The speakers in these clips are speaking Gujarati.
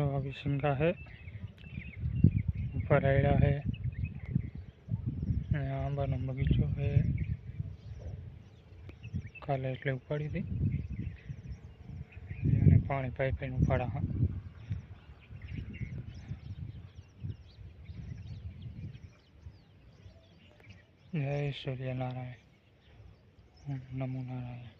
મિત્રો સિંગા છે. ઉપર આયડા છે. અને આંબાનો બગીચો છે. કાલે એટલે ઉપાડી હતી. અને પાણી પાઇપ ઉપાડા હા. જય સૂર્યનારાયણ. નમો નારાયણ.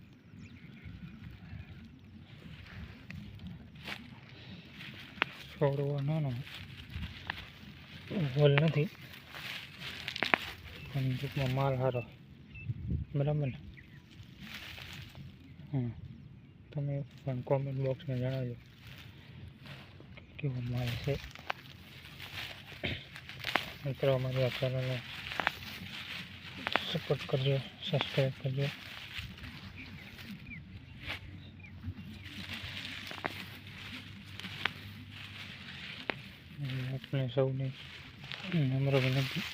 સિંગા જો છોડવો નાનો હોલ નથી પણ ટૂંકમાં માલ સારો બરાબર ને હા તમે પણ કોમેન્ટ બોક્સમાં જણાવજો કેવો માલ છે મિત્રો અમારી આ ચેનલને સપોર્ટ કરજો સબસ્ક્રાઈબ કરજો આપણે સૌને નમ્ર વિનંતી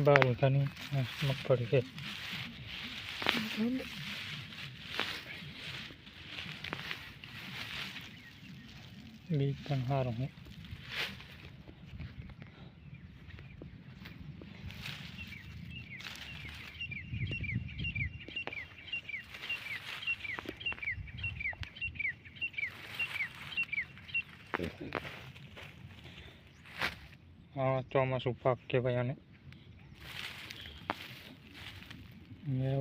બાર વીઘાની મગફળી છે બીજ પણ સારું છે હા, ચોમાસું પાક કહેવાય આને.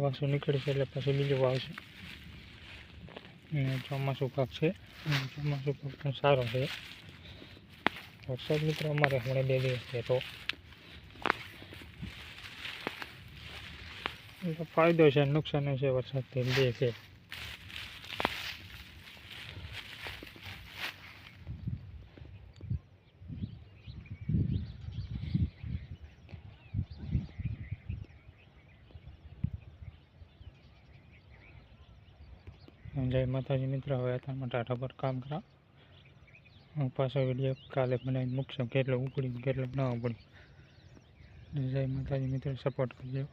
વાસુ નીકળશે એટલે પછી બીજું વાવશે અને ચોમાસું પાક છે. ચોમાસું પાક પણ સારો છે. વરસાદ મિત્રો અમારે હમણાં બે દિવસ એટલે ફાયદો છે, નુકસાન છે વરસાદથી બે છે. જય માતાજી મિત્ર, હવે અત્યારમાં ટાટા પર કામ કરા હું પાછો વીડિયો કાલે બનાવીને મૂકશું, કેટલો ઉપડી કેટલો ન ઉપડી જય માતાજી મિત્ર સપોર્ટ કરજો.